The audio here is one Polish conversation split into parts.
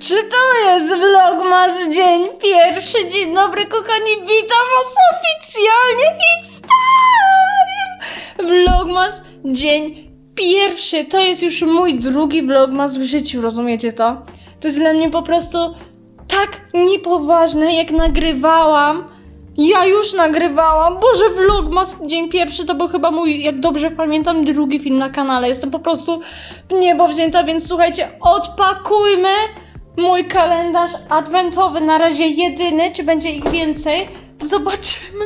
Czy to jest Vlogmas dzień pierwszy? Dzień dobry kochani, witam was oficjalnie, it's time! Vlogmas dzień pierwszy, to jest już mój drugi Vlogmas w życiu, rozumiecie to? To jest dla mnie po prostu tak niepoważne, jak nagrywałam. Ja już nagrywałam. Boże, vlogmas dzień pierwszy to był chyba mój, jak dobrze pamiętam, drugi film na kanale. Jestem po prostu w niebo wzięta, więc słuchajcie, odpakujmy mój kalendarz adwentowy. Na razie jedyny, czy będzie ich więcej? Zobaczymy.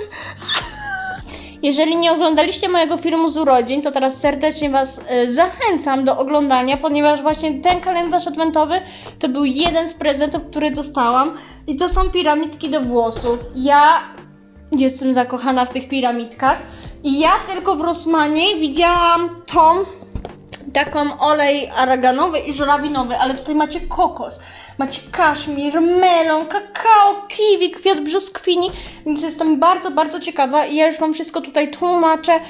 Jeżeli nie oglądaliście mojego filmu z urodzin, to teraz serdecznie Was y, zachęcam do oglądania, ponieważ właśnie ten kalendarz adwentowy to był jeden z prezentów, który dostałam. I to są piramidki do włosów. Ja jestem zakochana w tych piramidkach. I ja tylko w Rosmanie widziałam tą taką olej araganowy i żurawinowy, ale tutaj macie kokos, macie kaszmir, melon, kakao, kiwi, kwiat brzoskwini, więc jestem bardzo, bardzo ciekawa i ja już Wam wszystko tutaj tłumaczę,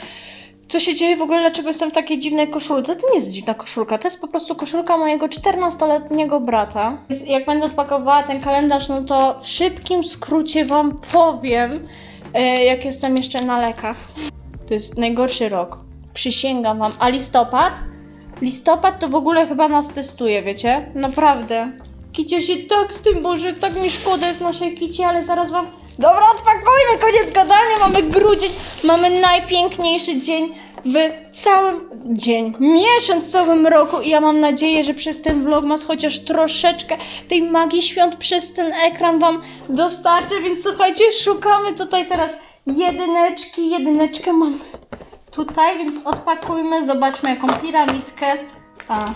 co się dzieje w ogóle, dlaczego jestem w takiej dziwnej koszulce. To nie jest dziwna koszulka, to jest po prostu koszulka mojego 14-letniego brata. Więc Jak będę odpakowała ten kalendarz, no to w szybkim skrócie Wam powiem, e, jak jestem jeszcze na lekach. To jest najgorszy rok. Przysięgam Wam. A listopad? Listopad to w ogóle chyba nas testuje, wiecie? Naprawdę. Kicia się tak z tym, Boże, tak mi szkoda jest naszej kici, ale zaraz wam... Dobra, odpakujmy, koniec gadania, mamy grudzień, mamy najpiękniejszy dzień w całym... dzień, miesiąc w całym roku i ja mam nadzieję, że przez ten vlogmas chociaż troszeczkę tej magii świąt przez ten ekran wam dostarczę, więc słuchajcie, szukamy tutaj teraz jedyneczki, jedyneczkę mamy tutaj, więc odpakujmy, zobaczmy jaką piramidkę. A.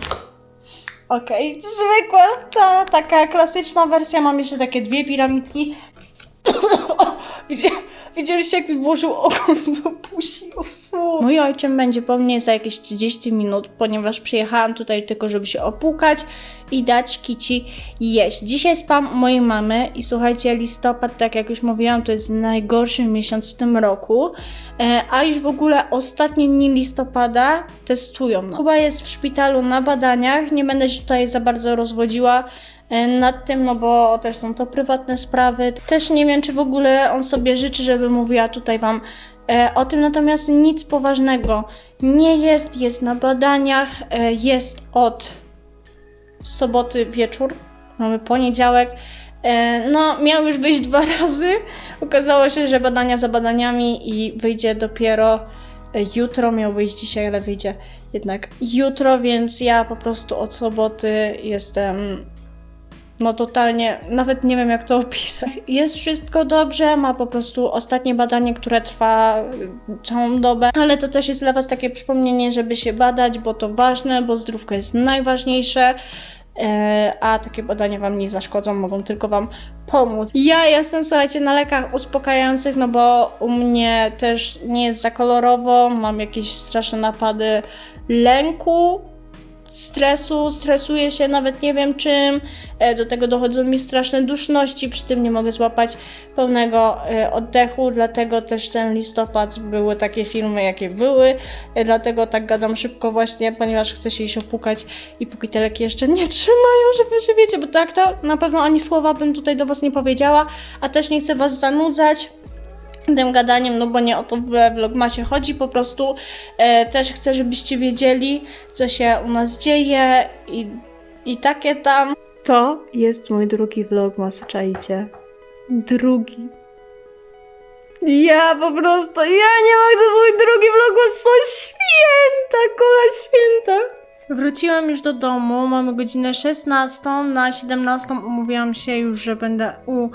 Okej, zwykła, ta taka klasyczna wersja. Mam jeszcze takie dwie piramidki. Widzieliście, jak mi włożył ogon do buzi? Mój ojczym będzie po mnie za jakieś 30 minut, ponieważ przyjechałam tutaj tylko, żeby się opłukać i dać kici jeść. Dzisiaj spam u mojej mamy i słuchajcie, listopad, tak jak już mówiłam, to jest najgorszy miesiąc w tym roku, e, a już w ogóle ostatnie dni listopada testują. No. Kuba jest w szpitalu na badaniach, nie będę się tutaj za bardzo rozwodziła nad tym, no bo też są to prywatne sprawy. Też nie wiem, czy w ogóle on sobie życzy, żeby mówiła tutaj Wam e, o tym, natomiast nic poważnego nie jest, jest na badaniach, e, jest od soboty wieczór, mamy poniedziałek. No, miał już wyjść dwa razy. Okazało się, że badania za badaniami i wyjdzie dopiero jutro. Miał wyjść dzisiaj, ale wyjdzie jednak jutro, więc ja po prostu od soboty jestem. No totalnie, nawet nie wiem jak to opisać. Jest wszystko dobrze, ma po prostu ostatnie badanie, które trwa y, całą dobę, ale to też jest dla Was takie przypomnienie, żeby się badać, bo to ważne, bo zdrówko jest najważniejsze. E, a takie badania Wam nie zaszkodzą, mogą tylko Wam pomóc. Ja jestem, słuchajcie, na lekach uspokajających, no bo u mnie też nie jest za kolorowo, mam jakieś straszne napady lęku, stresu, stresuję się nawet nie wiem czym, e, do tego dochodzą mi straszne duszności, przy tym nie mogę złapać pełnego e, oddechu, dlatego też ten listopad były takie filmy, jakie były, e, dlatego tak gadam szybko właśnie, ponieważ chcę się iść opukać i póki te leki jeszcze nie trzymają, żeby się wiecie, bo tak to na pewno ani słowa bym tutaj do Was nie powiedziała, a też nie chcę Was zanudzać, tym gadaniem, no bo nie o to we vlogmasie chodzi, po prostu e, też chcę, żebyście wiedzieli, co się u nas dzieje i, i takie tam. To jest mój drugi vlogmas, czajcie. Drugi. Ja po prostu, ja nie mogę, to jest mój drugi vlogmas, są święta, kocham święta. Wróciłam już do domu, mamy godzinę 16, na 17 umówiłam się już, że będę u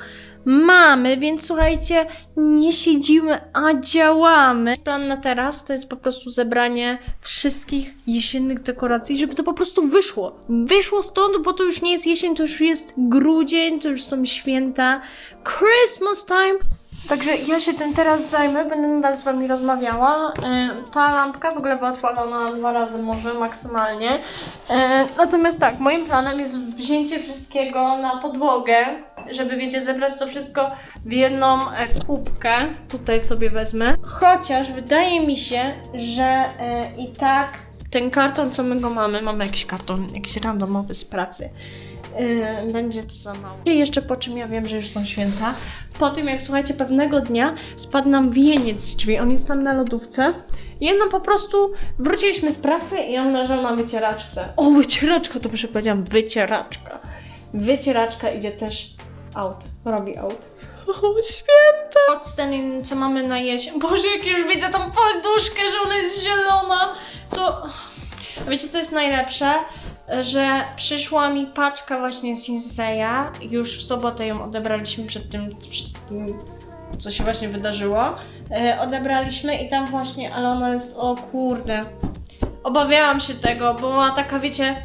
mamy, więc słuchajcie, nie siedzimy, a działamy. Plan na teraz to jest po prostu zebranie wszystkich jesiennych dekoracji, żeby to po prostu wyszło. Wyszło stąd, bo to już nie jest jesień, to już jest grudzień, to już są święta, Christmas time. Także ja się tym teraz zajmę, będę nadal z Wami rozmawiała. E, ta lampka w ogóle była odpalona dwa razy może maksymalnie. E, natomiast tak, moim planem jest wzięcie wszystkiego na podłogę, żeby wiecie, zebrać to wszystko w jedną e, kubkę. Tutaj sobie wezmę. Chociaż wydaje mi się, że e, i tak ten karton, co my go mamy, mamy jakiś karton, jakiś randomowy z pracy. yy, będzie to za mało. I jeszcze po czym ja wiem, że już są święta. Po tym, jak słuchajcie, pewnego dnia spadł nam wieniec z drzwi. On jest tam na lodówce. I no po prostu wróciliśmy z pracy i on leżał na wycieraczce. O, wycieraczka, to już powiedziałam, wycieraczka. Wycieraczka idzie też out, robi out. O, święta! Octen, co mamy na jesień. Boże, jak już widzę tą poduszkę, że ona jest zielona, to... Wiecie, co jest najlepsze? Że przyszła mi paczka właśnie z Inseya. Już w sobotę ją odebraliśmy przed tym wszystkim, co się właśnie wydarzyło. E, odebraliśmy i tam właśnie, ale ona jest, o kurde. Obawiałam się tego, bo była taka, wiecie,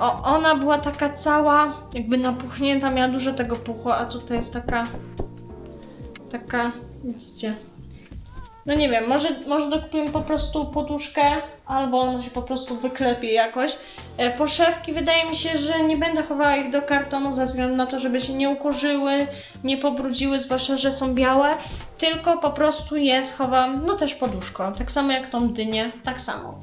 o, ona była taka cała, jakby napuchnięta, miała dużo tego puchu, a tutaj jest taka, taka, widzicie. No nie wiem, może, może dokupimy po prostu poduszkę, albo ona się po prostu wyklepie jakoś. E, poszewki wydaje mi się, że nie będę chowała ich do kartonu ze względu na to, żeby się nie ukorzyły, nie pobrudziły, zwłaszcza, że są białe, tylko po prostu je schowam, no też poduszką, tak samo jak tą dynię, tak samo.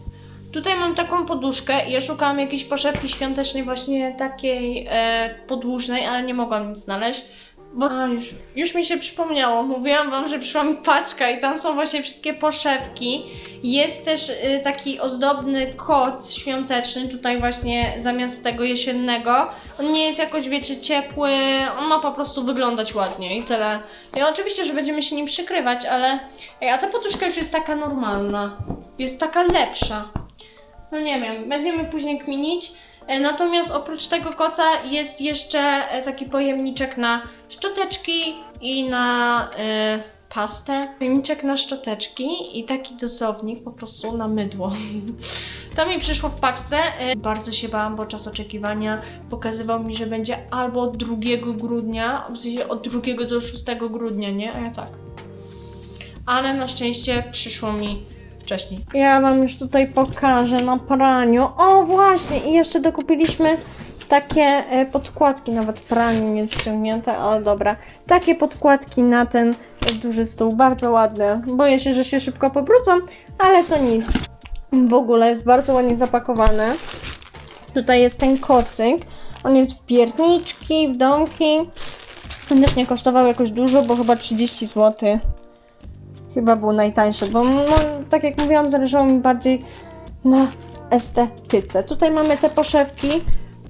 Tutaj mam taką poduszkę i ja szukałam jakiejś poszewki świątecznej, właśnie takiej e, podłużnej, ale nie mogłam nic znaleźć. Bo A, już, już mi się przypomniało, mówiłam wam, że przyszła mi paczka i tam są właśnie wszystkie poszewki. Jest też y, taki ozdobny koc świąteczny, tutaj właśnie zamiast tego jesiennego. On nie jest jakoś, wiecie, ciepły, on ma po prostu wyglądać ładnie i tyle. I oczywiście, że będziemy się nim przykrywać, ale... Ej, a ta poduszka już jest taka normalna. Jest taka lepsza. No nie wiem, będziemy później kminić. E, Natomiast oprócz tego koca jest jeszcze e, taki pojemniczek na szczoteczki i na e, pastę. Pojemniczek na szczoteczki i taki dozownik po prostu na mydło. To mi przyszło w paczce. Bardzo się bałam, bo czas oczekiwania pokazywał mi, że będzie albo od 2 grudnia, w sensie od 2 do 6 grudnia, nie? A ja tak. Ale na szczęście przyszło mi wcześniej. Ja Wam już tutaj pokażę na praniu. O, właśnie, i jeszcze dokupiliśmy takie e, podkładki, nawet pranie nie jest ściągnięte, ale dobra. Takie podkładki na ten duży stół, bardzo ładne. Boję się, że się szybko pobrudzą, ale to nic. W ogóle jest bardzo ładnie zapakowane. Tutaj jest ten kocyk. On jest w pierniczki, w domki. Nie kosztował jakoś dużo, bo chyba 30 zł. Chyba był najtańszy, bo no, tak jak mówiłam, zależało mi bardziej na estetyce. Tutaj mamy te poszewki.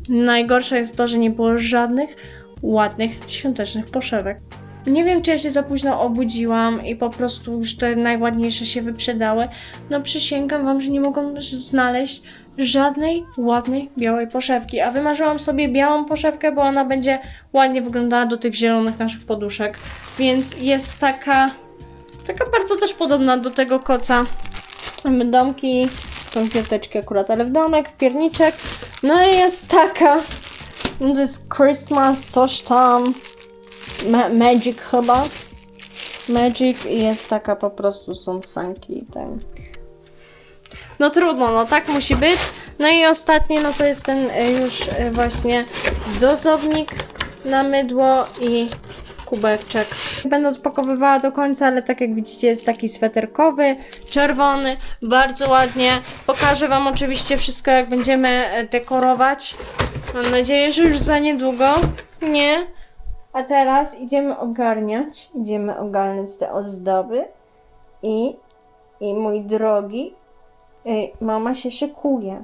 Najgorsze jest to, że nie było żadnych ładnych, świątecznych poszewek. Nie wiem, czy ja się za późno obudziłam i po prostu już te najładniejsze się wyprzedały. No przysięgam wam, że nie mogłam znaleźć żadnej ładnej białej poszewki, a wymarzyłam sobie białą poszewkę, bo ona będzie ładnie wyglądała do tych zielonych naszych poduszek. Więc jest taka Taka bardzo też podobna do tego koca. Mamy domki, są gwiazdeczki akurat, ale w domek, w pierniczek. No i jest taka. No to jest Christmas, coś tam. Ma Magic chyba. Magic i jest taka po prostu, są sanki i ten. No trudno, no tak musi być. No i ostatnie, no to jest ten y, już y, właśnie dozownik na mydło i kubeczek. Będę odpakowywała do końca, ale tak jak widzicie jest taki sweterkowy, czerwony, bardzo ładnie. Pokażę Wam oczywiście wszystko jak będziemy e, dekorować. Mam nadzieję, że już za niedługo. Nie. A teraz idziemy ogarniać, idziemy ogarniać te ozdoby i, i mój drogi, y, mama się szykuje.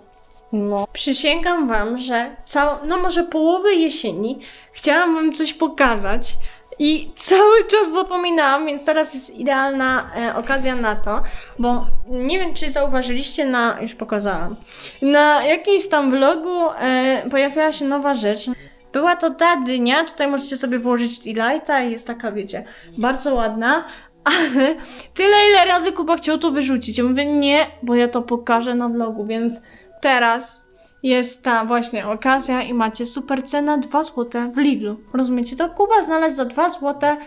No. Przysięgam wam, że całą, no może połowę jesieni chciałam wam coś pokazać i cały czas zapominałam, więc teraz jest idealna e, okazja na to, bo nie wiem, czy zauważyliście na, już pokazałam, na jakimś tam vlogu e, pojawiła się nowa rzecz. Była to ta dynia, tutaj możecie sobie włożyć lighta i jest taka, wiecie, bardzo ładna, ale tyle ile razy Kuba chciał to wyrzucić. Ja mówię nie, bo ja to pokażę na vlogu, więc teraz jest ta właśnie okazja i macie super cenę 2 zł w Lidlu. Rozumiecie to? Kuba znalazł za 2 zł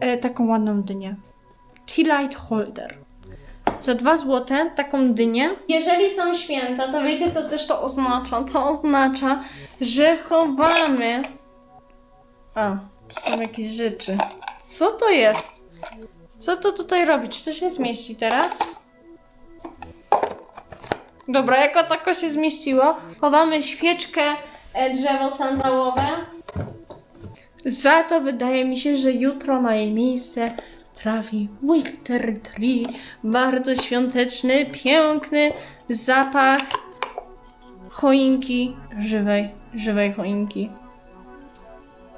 e, taką ładną dynię. Tea light holder. Za 2 zł taką dynię. Jeżeli są święta, to wiecie co też to oznacza? To oznacza, że chowamy. A, tu są jakieś rzeczy. Co to jest? Co to tutaj robi? Czy to się zmieści teraz? Dobra, jako tako się zmieściło, chowamy świeczkę e, drzewo sandałowe. Za to wydaje mi się, że jutro na jej miejsce trafi Winter Tree. Bardzo świąteczny, piękny zapach choinki, żywej, żywej choinki.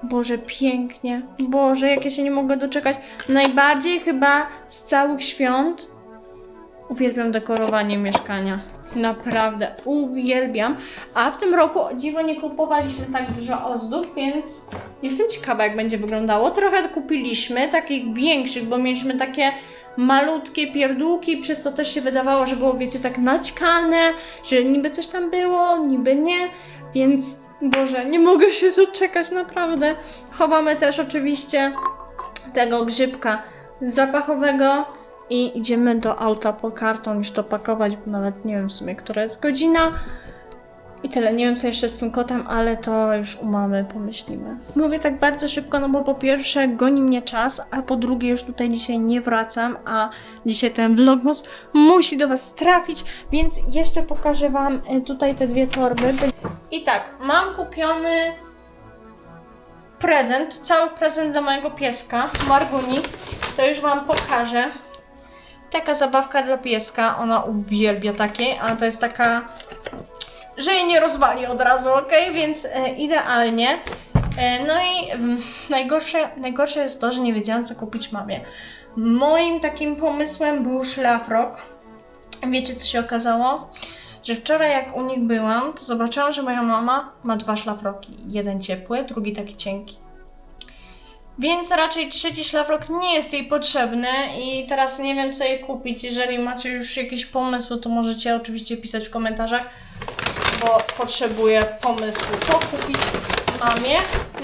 Boże, pięknie. Boże, jak ja się nie mogę doczekać. Najbardziej chyba z całych świąt uwielbiam dekorowanie mieszkania. Naprawdę, uwielbiam. A w tym roku, dziwo, nie kupowaliśmy tak dużo ozdób, więc jestem ciekawa, jak będzie wyglądało. Trochę kupiliśmy, takich większych, bo mieliśmy takie malutkie pierdółki, przez co też się wydawało, że było, wiecie, tak naćkane, że niby coś tam było, niby nie, więc Boże, nie mogę się doczekać, naprawdę. Chowamy też oczywiście tego grzybka zapachowego i idziemy do auta po karton już to pakować, bo nawet nie wiem w sumie, która jest godzina. I tyle, nie wiem co jeszcze z tym kotem, ale to już u mamy pomyślimy. Mówię tak bardzo szybko, no bo po pierwsze goni mnie czas, a po drugie już tutaj dzisiaj nie wracam, a dzisiaj ten vlogmas musi do Was trafić, więc jeszcze pokażę Wam y, tutaj te dwie torby. I tak, mam kupiony prezent, cały prezent dla mojego pieska, Marguni. To już Wam pokażę. Taka zabawka dla pieska, ona uwielbia takiej, a to jest taka że jej nie rozwali od razu, ok? Więc e, idealnie. E, no i mm, najgorsze, najgorsze jest to, że nie wiedziałam, co kupić mamie. Moim takim pomysłem był szlafrok. Wiecie, co się okazało? Że wczoraj, jak u nich byłam, to zobaczyłam, że moja mama ma dwa szlafroki. Jeden ciepły, drugi taki cienki. Więc raczej trzeci szlafrok nie jest jej potrzebny i teraz nie wiem, co jej kupić. Jeżeli macie już jakieś pomysły, to możecie oczywiście pisać w komentarzach bo potrzebuję pomysłu, co kupić mamie.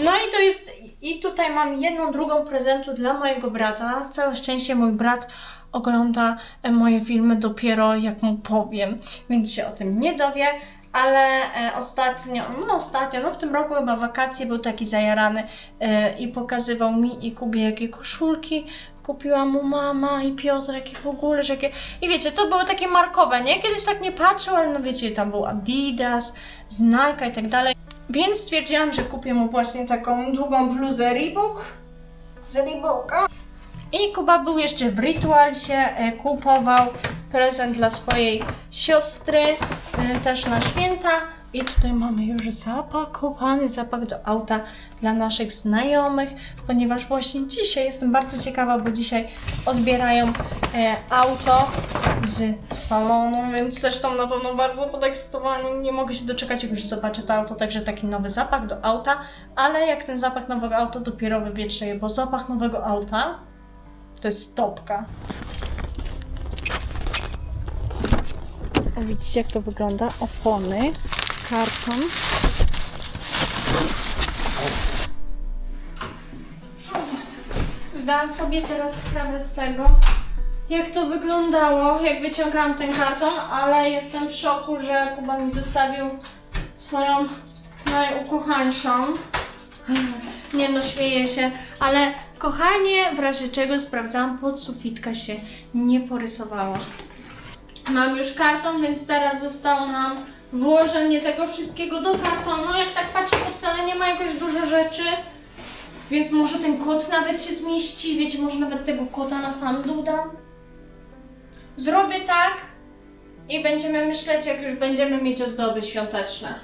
No i to jest, i tutaj mam jedną, drugą prezentu dla mojego brata. Całe szczęście mój brat ogląda moje filmy dopiero jak mu powiem, więc się o tym nie dowie. Ale e, ostatnio, no ostatnio, no w tym roku chyba wakacje był taki zajarany e, i pokazywał mi i Kubie jakie koszulki kupiła mu mama i Piotrek i w ogóle, że jakie... I wiecie, to były takie markowe, nie? Kiedyś tak nie patrzył, ale no wiecie, tam był Adidas, Nike i tak dalej. Więc stwierdziłam, że kupię mu właśnie taką długą bluzę Reebok z Reeboka. I Kuba był jeszcze w Ritualsie, e, kupował prezent dla swojej siostry, e, też na święta. I tutaj mamy już zapakowany zapach do auta dla naszych znajomych, ponieważ właśnie dzisiaj jestem bardzo ciekawa, bo dzisiaj odbierają e, auto z salonu, więc też są na pewno bardzo podekscytowani. Nie mogę się doczekać, jak już zobaczę to auto, także taki nowy zapach do auta, ale jak ten zapach nowego auta dopiero wywietrzeje, bo zapach nowego auta to jest topka. Widzicie jak to wygląda? Opony, karton. Zdałam sobie teraz sprawę z tego, jak to wyglądało, jak wyciągałam ten karton, ale jestem w szoku, że Kuba mi zostawił swoją najukochańszą. Nie no, śmieję się, ale kochanie, w razie czego sprawdzałam, podsufitka się nie porysowała. Mam już karton, więc teraz zostało nam włożenie tego wszystkiego do kartonu. Jak tak patrzę, to wcale nie ma jakoś dużo rzeczy. Więc może ten kot nawet się zmieści, wiecie, może nawet tego kota na sam dół dam. Zrobię tak i będziemy myśleć, jak już będziemy mieć ozdoby świąteczne.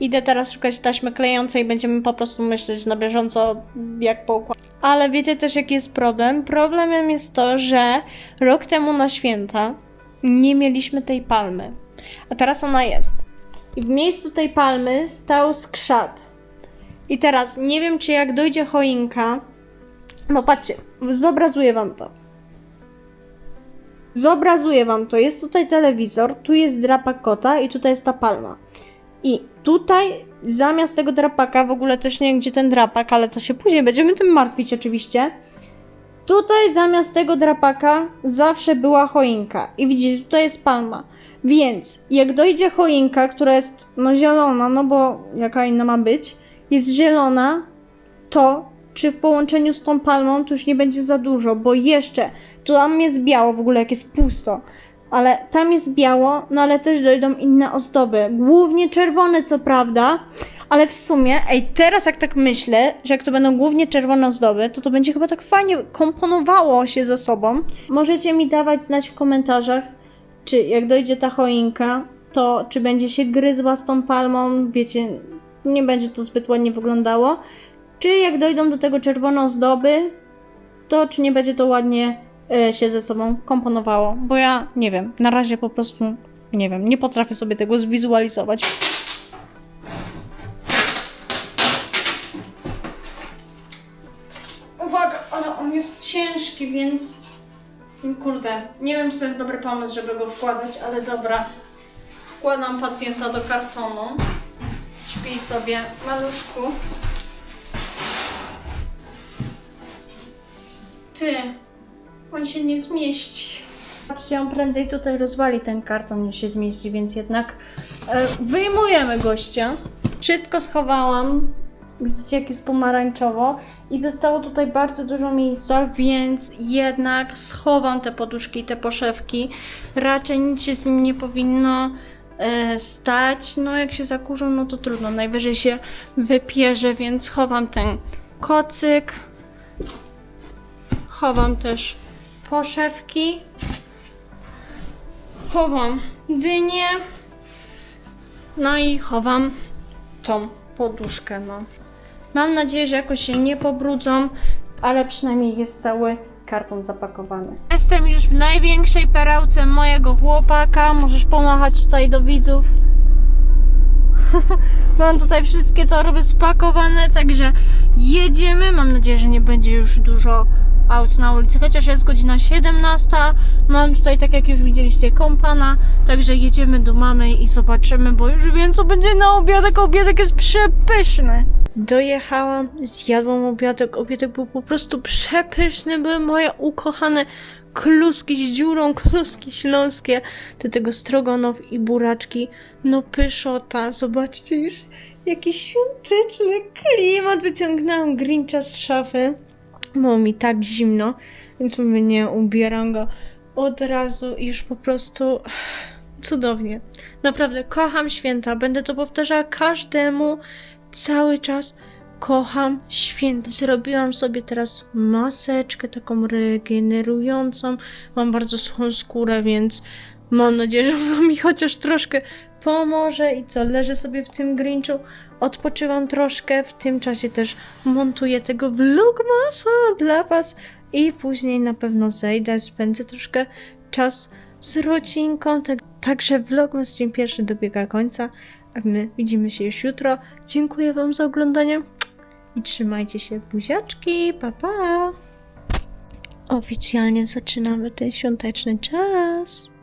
Idę teraz szukać taśmy klejącej, będziemy po prostu myśleć na bieżąco, jak poukładać. Ale wiecie też, jaki jest problem? Problemem jest to, że rok temu na święta nie mieliśmy tej palmy, a teraz ona jest. I w miejscu tej palmy stał skrzat. I teraz nie wiem, czy jak dojdzie choinka. No patrzcie, zobrazuję wam to. Zobrazuję wam to. Jest tutaj telewizor, tu jest drapak kota i tutaj jest ta palma. I tutaj zamiast tego drapaka, w ogóle też nie wiem gdzie ten drapak, ale to się później będziemy tym martwić oczywiście. Tutaj zamiast tego drapaka zawsze była choinka. I widzicie, tutaj jest palma. Więc jak dojdzie choinka, która jest no zielona, no bo jaka inna ma być, jest zielona, to czy w połączeniu z tą palmą to już nie będzie za dużo, bo jeszcze tu tam jest biało w ogóle, jak jest pusto. ale tam jest biało, no ale też dojdą inne ozdoby. Głównie czerwone, co prawda, ale w sumie, ej, teraz jak tak myślę, że jak to będą głównie czerwone ozdoby, to to będzie chyba tak fajnie komponowało się ze sobą. Możecie mi dawać znać w komentarzach, czy jak dojdzie ta choinka, to czy będzie się gryzła z tą palmą, wiecie, nie będzie to zbyt ładnie wyglądało. Czy jak dojdą do tego czerwone ozdoby, to czy nie będzie to ładnie e, się ze sobą komponowało, bo ja nie wiem, na razie po prostu nie wiem, nie potrafię sobie tego zwizualizować. Więc kurde, nie wiem czy to jest dobry pomysł, żeby go wkładać, ale dobra. Wkładam pacjenta do kartonu. Śpij sobie, maluszku. Ty, on się nie zmieści. Patrzcie, on prędzej tutaj rozwali ten karton niż się zmieści, więc jednak e, wyjmujemy gościa. Wszystko schowałam. Widzicie, jak jest pomarańczowo. I zostało tutaj bardzo dużo miejsca, więc jednak schowam te poduszki i te poszewki. Raczej nic się z nim nie powinno e, stać. No, jak się zakurzą, no to trudno. Najwyżej się wypierze, więc chowam ten kocyk. Chowam też poszewki. Chowam dynię. No i chowam tą poduszkę, no. Mam nadzieję, że jakoś się nie pobrudzą, ale przynajmniej jest cały karton zapakowany. Jestem już w największej perełce mojego chłopaka. Możesz pomachać tutaj do widzów. Mam tutaj wszystkie torby spakowane, także jedziemy. Mam nadzieję, że nie będzie już dużo aut na ulicy, chociaż jest godzina 17. Mam tutaj, tak jak już widzieliście, kompana, także jedziemy do mamy i zobaczymy, bo już wiem, co będzie na obiadek. Obiadek jest przepyszny. Dojechałam, zjadłam obiadek. Obiadek był po prostu przepyszny. Były moje ukochane kluski z dziurą, kluski śląskie. Do tego strogonow i buraczki. No pyszota. Zobaczcie już jaki świąteczny klimat. Wyciągnęłam Grincha z szafy. Było mi tak zimno, więc mówię, nie, ubieram go od razu i już po prostu cudownie. Naprawdę kocham święta. Będę to powtarzała każdemu cały czas. Kocham święta. Zrobiłam sobie teraz maseczkę taką regenerującą. Mam bardzo suchą skórę, więc mam nadzieję, że ona mi chociaż troszkę pomoże. I co, leżę sobie w tym Grinchu, odpoczywam troszkę. W tym czasie też montuję tego vlogmasa dla Was. I później na pewno zejdę, spędzę troszkę czas z rodzinką. Tak, także vlogmas dzień pierwszy dobiega końca. A my widzimy się już jutro. Dziękuję Wam za oglądanie i trzymajcie się buziaczki. Pa, pa! Oficjalnie zaczynamy ten świąteczny czas.